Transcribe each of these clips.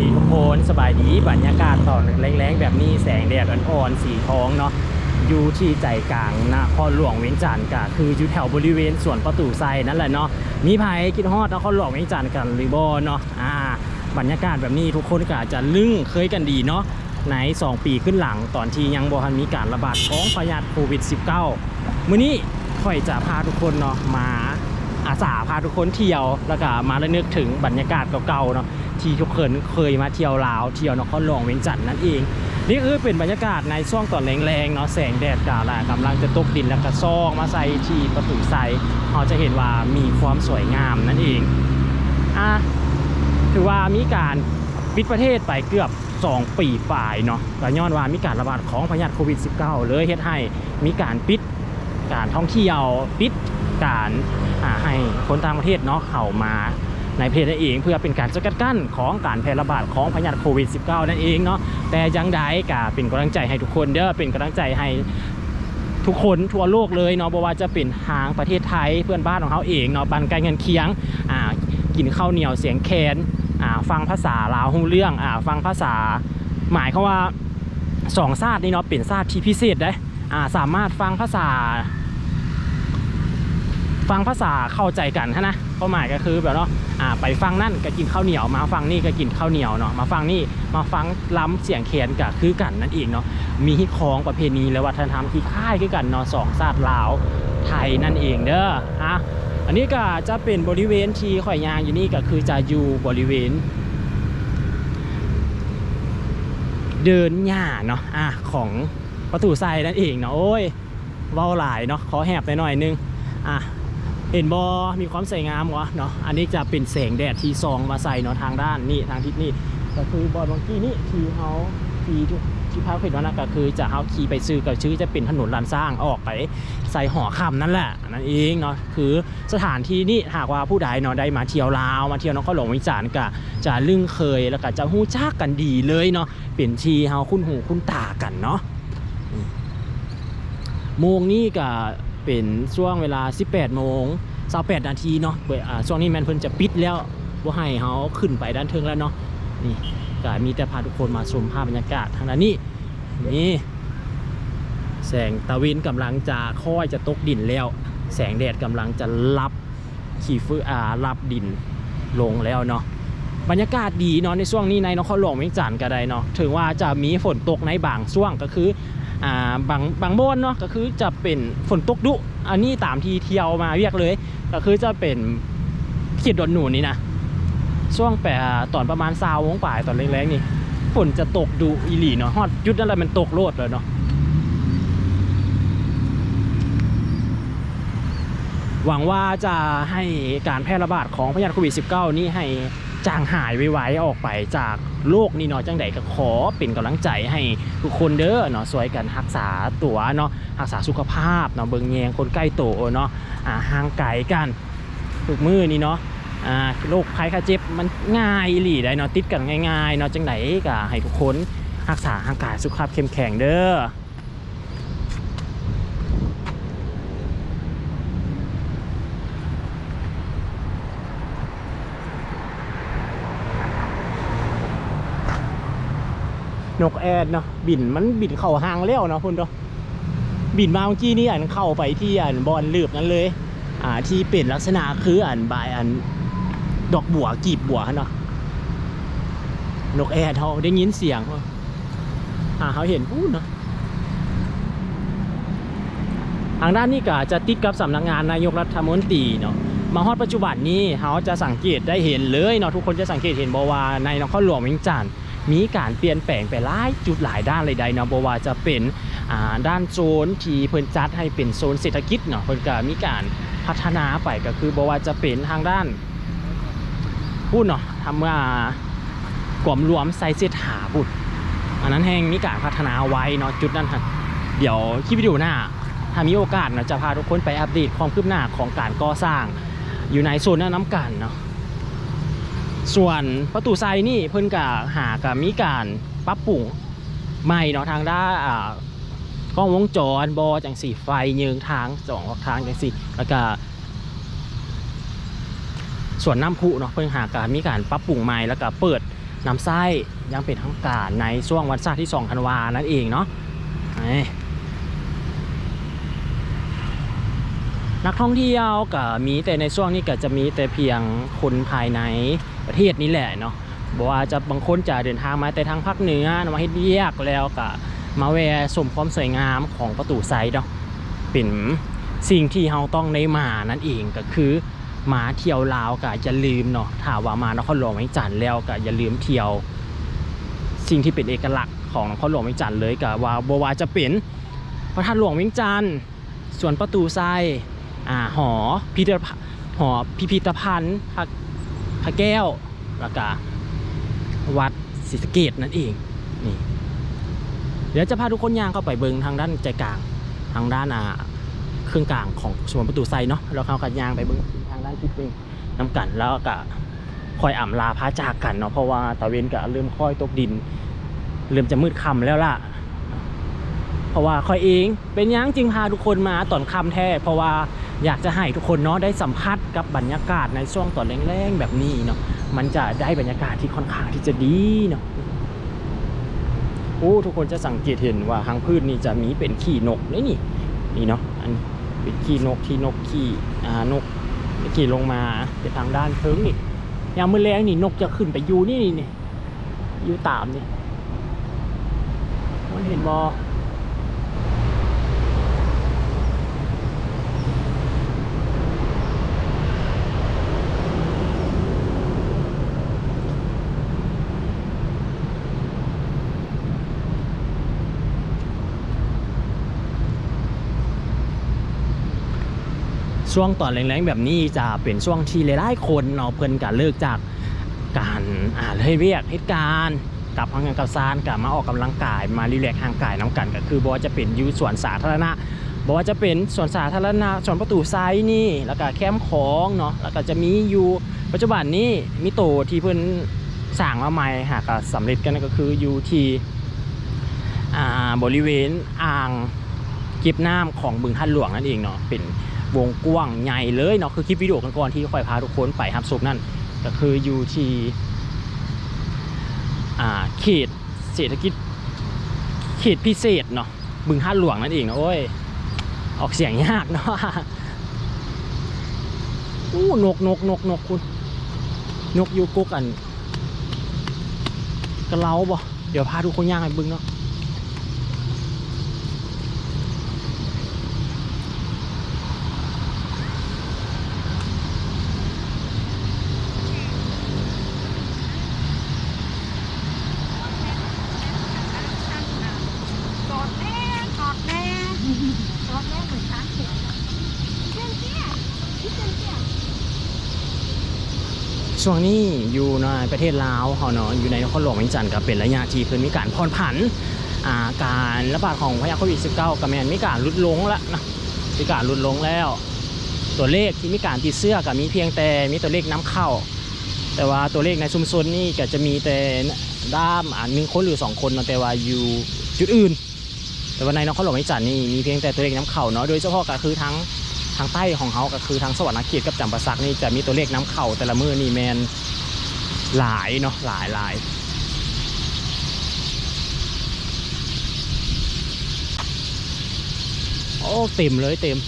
ดีทุกคนสบายดีบรรยากาศตอนแรงๆแบบนี้แสงแดดอ่อนๆสีทองเนาะอยู่ที่ใจกลางนครหลวงเวียงจันทร์ก็คืออยู่แถวบริเวณสวนประตูไซนั่นแหละเนาะมีภัยคิดฮอดนครหลวงเวียงจันทร์กันหรือบ่เนาะอ่าบรรยากาศแบบนี้ทุกคนก็จะลึ่งเคยกันดีเนาะใน 2 ปีขึ้นหลังตอนที่ยังบ่ทันมีการระบาดของพยาธิโควิด -19 มื้อนี้ค่อยจะพาทุกคนเนาะมา อาสาพาทุกคนเที่ยวแล้วก็มาระลึกถึงบรรยากาศเก่าๆเนาะที่ทุกคนเคยมาเที่ยวลาวเที่ยวนครหลวงเวียงจันทร์นั่นเอง นี่คือเป็นบรรยากาศในช่วงตอนแรงๆเนาะแสงแดดกาลากำลังจะตกดินแล้วก็ซองมาใส่ที่ประตูใส่เราจะเห็นว่ามีความสวยงามนั่นเองอะถือว่ามีการปิดประเทศไปเกือบ 2 ปีฝ่ายเนาะก็ย้อนว่ามีการระบาดของพยาธิโควิด -19 เลยเฮ็ดให้มีการปิดการท่องเที่ยวปิด การให้คนต่างประเทศเนาะเข้ามาในประเทศนั่นเอง เพื่อเป็นการสกัดกั้นของการแพร่ระบาดของพยาธิโควิด -19 นั่นเองเนาะแต่ยังใดก็เป็นกำลังใจให้ทุกคนเด้อเป็นกำลังใจให้ทุกคนทั่วโลกเลยเนาะบ่ว่าจะเป็นทางประเทศไทยเพื่อนบ้านของเขาเองเนาะบันไกลเงินเคียงอ่ากินข้าวเหนียวเสียงแคนอ่าฟังภาษาลาวฮู้เรื่องอ่าฟังภาษาหมายเขาว่าสองชาตินี่เนาะเป็นชาติที่พิเศษได้อ่าสามารถฟังภาษา ฟังภาษาเข้าใจกันฮะนะเป้าหมายก็คือแบบเนาะอ่าไปฟังนั่นก็กินข้าวเหนียว มาฟังนี่ก็กินข้าวเหนียวเนาะมาฟังนี่มาฟังล้ำเสียงแคนก็คือกันนั่นเองเนาะมีของประเพณีและวัฒนธรรมที่คล้ายคือกันเนาะสองชาติลาวไทยนั่นเองเด้ออะอันนี้ก็จะเป็นบริเวณที่ข่อยยางอยู่นี่ก็คือจะอยู่บริเวณ เดินหญ้าเนาะอะของประตูไซนั่นเองเนาะโอ้ยเว้าหลายเนาะขอแหบไปหน่อยนึงอะ เห็นบอมีความสวยงามวะเนาะอันนี้จะเป็นแสงแดดที่ซองมาใส่เนาะทางด้านนี่ทางทิศนี่ก็คือบอลบางกี้นี่ที่เขาที่ที่พาเห็นว่านะก็คือจะเขาขี่ไปซื้อกับชื่อจะเป็นถนนลานสร้างออกไปใส่หอคำนั่นแหละนั่นเองเนาะคือสถานที่นี่หากว่าผู้ใดเนาะได้มาเที่ยวลาวมาเที่ยวนครหลวงวิจารณ์ก็จะลึ่งเคยแล้วก็จะหู้จักกันดีเลยเนาะเป็นทีเฮาคุ้นหูคุ้นตากันเนาะมโมงนี้ก็ เป็นช่วงเวลา 18โมง28นาทีเนาะเปิดอ่าช่วงนี้แมนเพิ่นจะปิดแล้วบ่ให้เฮาขึ้นไปด้านเทิงแล้วเนาะนี่ก็มีแต่พาทุกคนมาชมภาพบรรยากาศทางด้านนี้นี่แสงตะวันกำลังจะค่อยจะตกดินแล้ว แสงแดดกำลังจะรับขี่ฟื้อ่ารับดินลงแล้วเนาะบรรยากาศดีเนาะในช่วงนี้ในนครหลวงเวียงจันทร์ก็ได้เนาะถึงว่าจะมีฝนตกในบางช่วงก็คือ อ่าบางบางโบนเนาะก็คือจะเป็นฝนตกดุ อันนี้ตามที่เที่ยวมาเรียกเลย ก็คือจะเป็นขีดดอนหนูนี่นะช่วงแปดตอนประมาณซาวงป่ายตอนแรงๆนี่ฝนจะตกดุอีหลีเนาะฮอดจุดนั่นแหละมันตกโลดเลยเนาะหวังว่าจะให้การแพร่ระบาดของพยาธิโควิด -19 นี่ให้ จางหายไวๆออกไปจากโลกนี้เนาะจังใดก็ขอเป็นกำลังใจให้ทุกคนเด้อเนาะช่วยกันรักษาตัวเนาะรักษาสุขภาพเนาะเบิ่งแยงคนใกล้ตัวเนาะอ่าห่างไกลกันทุกมือนี่เนาะอ่าโรคภัยไข้เจ็บมันง่ายอีหลีได้เนาะติดกันง่ายๆเนาะจังใดก็ให้ทุกคนรักษาร่างกายสุขภาพเข้มแข็งเด้อ นกแอดเนาะบินมันบินเข้าหางแล้วเนาะคุณเนาะบินมาเมื่อกี้นี่อันเข้าไปที่อันบอลลืบนั้นเลย อ่าที่เป็นลักษณะคืออันบายอันดอกบัวกีบบัวเนาะนกแอดเขาได้ยินเสียงอ่าเขาเห็นพูดเนาะทางด้านนี้ก็จะติดกับสำนักงานนายกรัฐมนตรีเนาะมาฮอดปัจจุบันนี้เขาจะสังเกตได้เห็นเลยเนาะทุกคนจะสังเกตเห็นบอกว่าในนครหลวงเวียงจันทร์ มีการเปลี่ยนแปลงไปหลายจุดหลายด้านเลยใดเนาะบ่ว่าจะเป็นด้านโซนที่เพิ่นจัดให้เป็นโซนเศรษฐกิจเนาะเพิ่นก็มีการพัฒนาไปก็คือบ่ว่าจะเป็นทางด้านพูดเนาะทำว่ากวมรวมไซเซตหาพูดอันนั้นแห่งมีการพัฒนาไว้เนาะจุดนั้นฮะเดี๋ยวคลิปวิดีโอหน้าถ้ามีโอกาสเนาะจะพาทุกคนไปอัปเดตความคืบหน้าของการก่อสร้างอยู่ในโซนนั้นน้ำกันเนาะ ส่วนประตูไซนี่เพิ่นกับหากับมีการปรับปรุงใหม่เนาะทางด้านกล้องวงจรบอจังสีไฟยืงทางสองทางจังสีแล้วก็ส่วนน้ำพุเนาะเพิ่นหากับมีการปรับปรุงใหม่แล้วก็เปิดน้ำไส้ยังเป็นทางการในช่วงวันศาสตร์ที่2ธันวานั่นเองเนาะนักท่องเที่ยวก็มีแต่ในช่วงนี้ก็จะมีแต่เพียงคนภายใน ประเทศนี้แหละเนาะบอกว่าจะบางคนจะเดินทางมาแต่ทางภาคเหนือมาเฮ็ดเวียกแล้วก็มาแวะชมความสวยงามของประตูไซเนาะเป็นสิ่งที่เราต้องได้มานั่นเองก็คือมาเที่ยวลาวก็อย่าลืมเนาะถ้าว่ามานครหลวงเวียงจันทน์แล้วก็อย่าลืมเที่ยว สิ่งที่เป็นเอกลักษณ์ของนครหลวงเวียงจันทน์เลยก็ว่าบวาจะเป็นพระธาตุหลวงเวียงจันทน์สวนประตูไซอ่าหอพิพิธภัณฑ์หอพิพิธภัณฑ์ พระแก้วแล้วก็วัดศรีสะเกดนั่นเองนี่เดี๋ยวจะพาทุกคนย่างเข้าไปเบิงทางด้านใจกลางทางด้านอ่าเครื่องกลางของสวนประตูไซเนาะแล้วเข้าก็ย่างไปเบิงทางด้านทิศเองน้ำกันแล้วก็คอยอ่ำลาพระจากกันเนาะเพราะว่าตะเวนก็เริ่มค่อยตกดิน เริ่มจะมืดค่ำแล้วล่ะ เพราะว่าคอยเองเป็นยังจึงพาทุกคนมาตอนค่ำแท้เพราะว่า อยากจะให้ทุกคนเนาะได้สัมผัสกับบรรยากาศในช่วงตอนแรงๆแบบนี้เนาะมันจะได้บรรยากาศที่ค่อนข้างที่จะดีเนาะโอ้ทุกคนจะสังเกตเห็นว่าทางพืชนี่จะมีเป็นขี้นกนี่นี่นี่เนาะอันเป็นขี้นกที่นกขี้อ่านกขี่ลงมาไปทางด้านเทิงนี่ยามมื้อแรงนี่นกจะขึ้นไปอยู่นี่นี่นี่อยู่ตามนี่มันเห็นบอ ช่วงตอนแรงๆแบบนี้จะเป็นช่วงที่หลายๆคนเนาะเพิ่นการเลิกจากการอ่าเฮ้ยเวียกเหตุการณ์กลับทำงานกับซานกลับมาออกกำลังกายมารีแลกซ์ห่างกายน้ำกันก็คือบอกว่าจะเป็นยูสวนสาธารณะบอกว่าจะเป็นสวนสาธารณะสวนประตูไซนี่แล้วก็แคมป์ของเนาะแล้วก็จะมีอยู่ปัจจุบันนี้มีโตที่เพิ่นสร้างมาใหม่หากก็สำเร็จกันก็คืออยู่ที่อ่าบริเวณอ่างเก็บน้ำของบึงท่านหลวงนั่นเองเนาะเป็น วงกว้างใหญ่เลยเนาะคือคลิปวิดีโอกันก่อนที่ค่อยพาทุกคนไปฮับสุกนั่นก็คืออยู่ที่อ่าเขตเศรษฐกิจเขตพิเศษเนาะบึงท่าหลวงนั่นเองนะโอ้ยออกเสียงยากเนาะอู้นกนกนกนกคุณนกอยูกุกอันกระเล้าบ่เดี๋ยวพาทุกคนย่างให้บึงเนาะ กอดแน่กอดแน่กอดแน่เหมือนช้างเขียวเจ้าเจ้าพี่เจ้าเจ้า ช่วงนี้อยู่ในประเทศลาวเขาเนาะอยู่ในนครหลวงเวียงจันทร์ก็เป็นระยะที่เพิ่นมีการผ่อนผันอาการระบาดของพยาธิโควิด -19 ก็แม่นมีการลดลงแล้วนะมีการลดลงแล้ว ตัวเลขที่มีการติดเสื้อก็มีเพียงแต่มีตัวเลขน้ำเข้า แต่ว่าตัวเลขในชุมชนนี่ก็จะมีแต่ด้ามอ่าหนึ่งคนหรือสองคนเนาะแต่ว่าอยู่จุดอื่น แต่ว่าในนครหลวงเวียงจันทร์นี่มีเพียงแต่ตัวเลขน้ำเข่าเนาะโดยเฉพาะก็คือทั้ง ทางใต้ของเขาก็คือทางสวรรณเขตกับจำปาสักนี่จะมีตัวเลขน้ำเข่าแต่ละมือนี่แมนหลายเนาะหลายหลายโอ้เต็มเลยเต็ม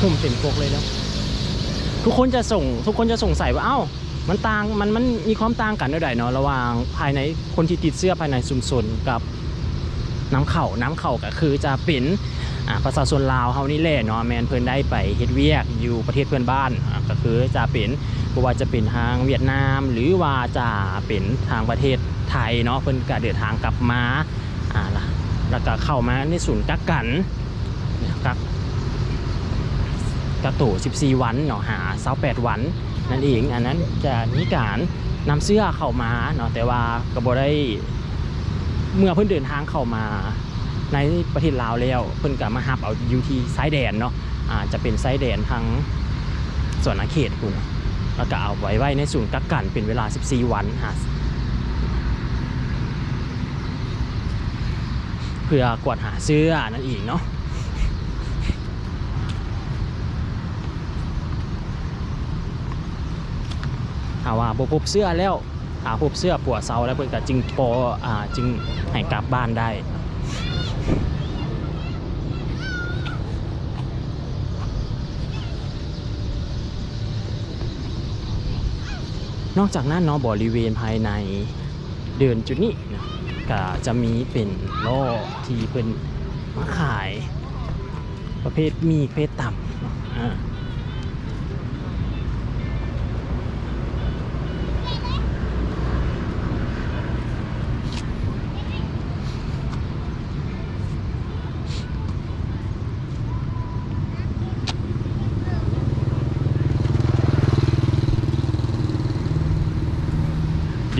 ผมเต็มปกเลยแล้วทุกคนจะส่งทุกคนจะสงสัยว่าเอ้ามันต่างมันมันมีความต่างกันด้วยเนาะระหว่างภายในคนที่ติดเสื้อภายในชุมชนกับ น้ำเข่าน้ำเข่าก็คือจะเป็นอ่าประชาชนลาวเฮานี่แหละเนาะแมนเพิ่นได้ไปเฮ็ดเวียกอยู่ประเทศเพื่อนบ้านก็คือจะเป็นบ่ว่าจะเป็นทางเวียดนาม หรือว่าจะเป็นทางประเทศไทยเนาะเพิ่นก็เดินทางกลับมาอ่าล่ะแล้วก็เข้ามาในศูนย์กักกันกักกระตู14 วันเนาะหา28วันนั่นเองอันนั้นจะมีการนำเสื้อเข้ามาเนาะแต่ว่าก็บ่ได้ เมื่อเพิ่นเดินทางเข้ามาในประเทศลาวแล้ว เพิ่นก็มาฮับเอาอยู่ที่ซ้ายแดนเนาะอ่าจะเป็นซ้ายแดนทางส่วนอาเขตคุณแล้วก็เอาไว้ไว้ในศูนย์กักกันเป็นเวลา 14 วันหาเพื่อกวดหาเสื้อนั่นเองเนาะหาว่าบ่พบเสื้อแล้ว หาพบเสื้อปัวเซาแล้วเพิ่นก็จึงพออ่าจึงให้กลับบ้านได้นอกจากนั้นเนาะบริเวณภายในเดินจุดนี้นะก็จะมีเป็นล่อที่เป็นมาขาย ประเภทมีเภทต่ำ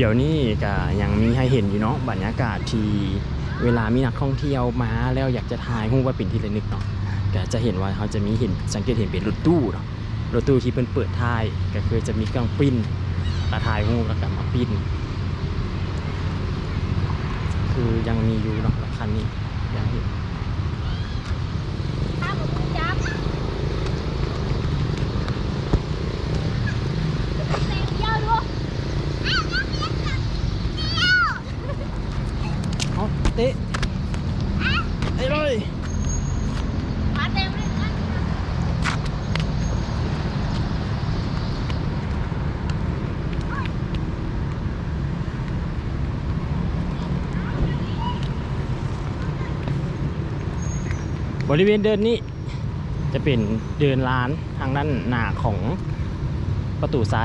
เดี๋ยวนี้ก็ยังมีให้เห็นอยู่เนาะบรรยากาศที่เวลามีนักท่องเที่ยวมาแล้วอยากจะถ่ายรูปว่าเป็นที่ระลึกเนาะก็จะเห็นว่าเขาจะมีเห็นสังเกตเห็นเป็นรถตู้เนาะรถตู้ที่เป็นเปิดท้ายก็คือจะมีเครื่องปิ้นกระถ่ายรูปแล้วก็มาปิ้น คือยังมีอยู่เนาะคันนี้ยังเห็น ถ้าผมจับเต็มเยอะด้วย เอาเตะเตะเลย มาเต็มเลยนะ บ ริเวณเดินนี้ จะเป็นเดินร้านทางด้านหน้าของประตูไซ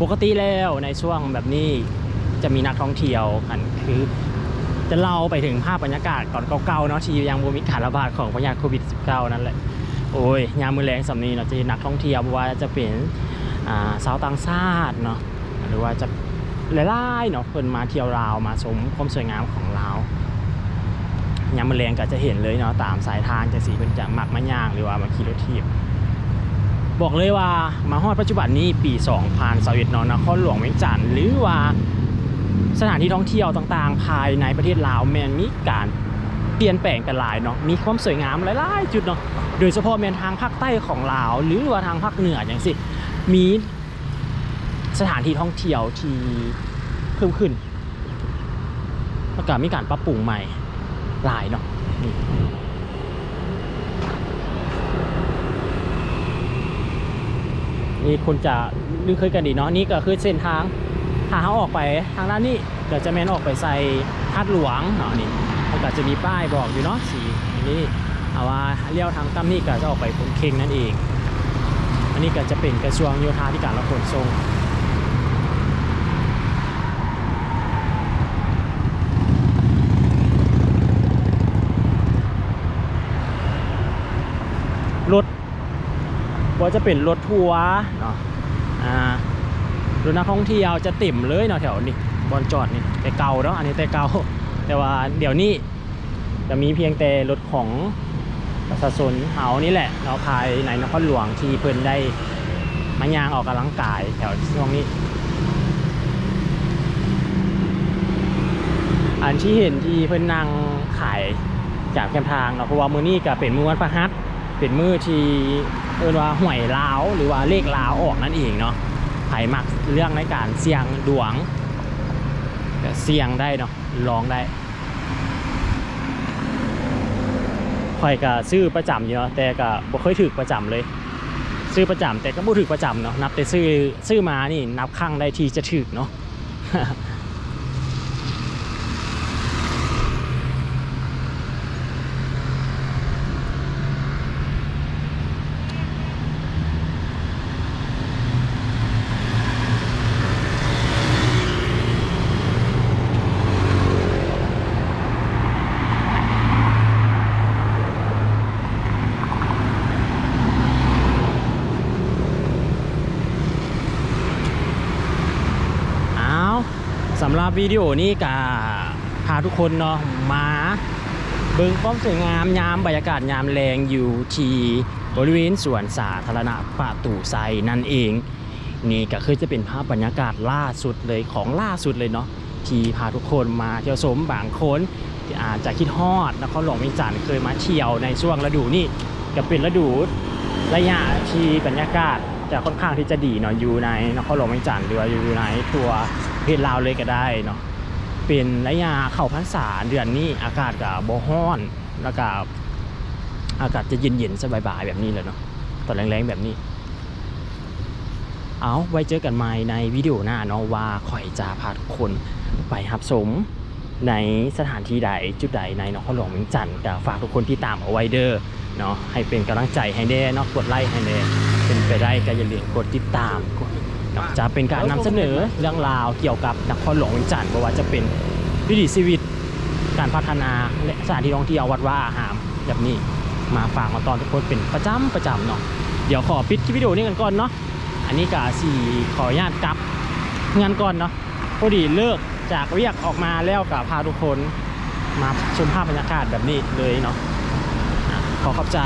ปกติแล้วในช่วงแบบนี้จะมีนักท่องเที่ยวกันคือจะเล่าไปถึงภาพบรรยากาศก่อนเก่าๆเนาะที่ยังบ่มีการระบาดของพยาธิโควิด -19 นั่นแหละโอ้ยยามมือแรงสำนีเราะจะเห็นนักท่องเที่ยวว่าจะเป็นอ่าชาวต่างชาติเนาะหรือว่าจะหลายๆเนาะเพิ่นมาเที่ยวลาวมาชมความสวยงามของลาว ยามมือแรงก็จะเห็นเลยเนาะตามสายทางจะสีเพิ่นจะมักมาย่างหรือว่ามาขี่รถทีบบอกเลยว่ามาฮอดปัจจุบันนี้ปี2021เนาะนครหลวงเวียงจันทน์หรือว่าสถานที่ท่องเที่ยวต่างๆ ภายในประเทศลาวแมนมีการเปลี่ยนแปลงกันหลายเนาะมีความสวยงามหลายๆจุดเนาะโดยเฉพาะแมนทางภาคใต้ของลาว หรือว่าทางภาคเหนืออย่างสิมีสถานที่ท่องเที่ยวที่เพิ่มขึ้นแล้วก็มีการปรับปรุงใหม่ หลายเนาะนี่นี่คุณจะลือเคยกันดีเนาะนี่ก็คือเส้นทางถ้าเขาออกไปทางด้านนี้ก็จะแมนออกไปใส่ทาดหลวงเนาะนี่แล้วก็จะมีป้ายบอกอยู่เนาะสีนี้เอาว่าเลี้ยวทางตั้มนี่ก็จะออกไปคนเคงนั่นเอง อันนี้ก็จะเป็นกระทรวงโยธาธิการและขนส่ง ว่าจะเป็นรถทัวร์เนาะอ่ารถนักท่องเที่ยวจะติ่มเลยเนาะแถวนี้บอลจอดนี่แต่เก่าเนาะอันนี้แต่เก่าแต่ว่าเดี๋ยวนี้จะมีเพียงแต่รถของประชาชนเฮานี่แหละเนาะภายในนครหลวงที่เพิ่นได้มายางออกกำลังกายแถวช่วงนี้ อันที่เห็นที่เพิ่นนั่งขายจากแคมทางเนาะเพราะว่ามือนี้ก็เป็นมือวันพฤหัสเป็นมือที่ เอินว่าหวยลาวหรือว่าเลขลาวออกนั่นเองเนาะไผมักเรื่องในการเสี่ยงดวงเสี่ยงได้เนาะลองได้ข่อยก็ซื้อประจำอยู่เนาะแต่ก็บ่เคยถือประจำเลย ซื้อประจำแต่ก็บ่ถือประจำเนาะนับแต่ซื้อซื้อมานี่นับครั้งได้ทีจะถือเนาะ เอาสำห รับวิดีโอนี้ก็พาทุกคนเนาะมาเบิ่งความสวยงามยามบรรยากาศยามแรงอยู่ที่บริเวณสวนสาธารณะป่าตู่ไซนั่นเอง นี่ก็คือจะเป็นภาพบรรยากาศล่าสุดเลยของล่าสุดเลยเนาะที่พาทุกคนมาเที่ยวชมบางคนที่อาจจะคิดฮอดนครหลวงเวียงจันทร์เคยมาเที่ยวในช่วงฤดูนี่ก็เป็นฤดูระยะที่บรรยากาศจะค่อนข้างที่จะดีเนาะอยู่ในนครหลวงเวียงจันทร์หรือว่าอยู่ในทัวร์ ประเทศลาวเลยก็ได้เนาะเป็นระยะเข้าพรรษาเดือนนี้อากาศกับโบฮ้อนแล้วก็อากาศจะเย็นๆสบายๆแบบนี้เลยเนาะตอนแรงๆแบบนี้ เอาไว้เจอกันใหม่ในวิดีโอหน้าเนาะว่าข่อยจะพาทุกคนไปหับสมในสถานที่ใดจุดใดในนครหลวงเวียงจันทร์ก็ฝากทุกคนที่ตามเอาไว้เด้อเนาะให้เป็นกำลังใจให้แน่เนาะกดไลค์ให้แน่เป็นไปได้ก็อย่าลืมกดติดตามกด จะเป็นการนำเสนอเรื่องราวเกี่ยวกับนครหลวงเวียงจันทร์ไม่ว่าจะเป็นวิถีชีวิตการพัฒนาและสถานที่ท่องเที่ยววัดว่าอาหารแบบนี้มาฝากมาตอนทุกคนเป็นประจำประจำเนาะเดี๋ยวขอปิดคลิปวิดีโอนี้กันก่อนเนาะอันนี้ก็สี่ขออนุญาตกลับงานก่อนเนาะพอดีเลิกจากเรียกออกมาแล้วกับพาทุกคนมาชมภาพบรรยากาศแบบนี้เลยเนาะขอขอบใจ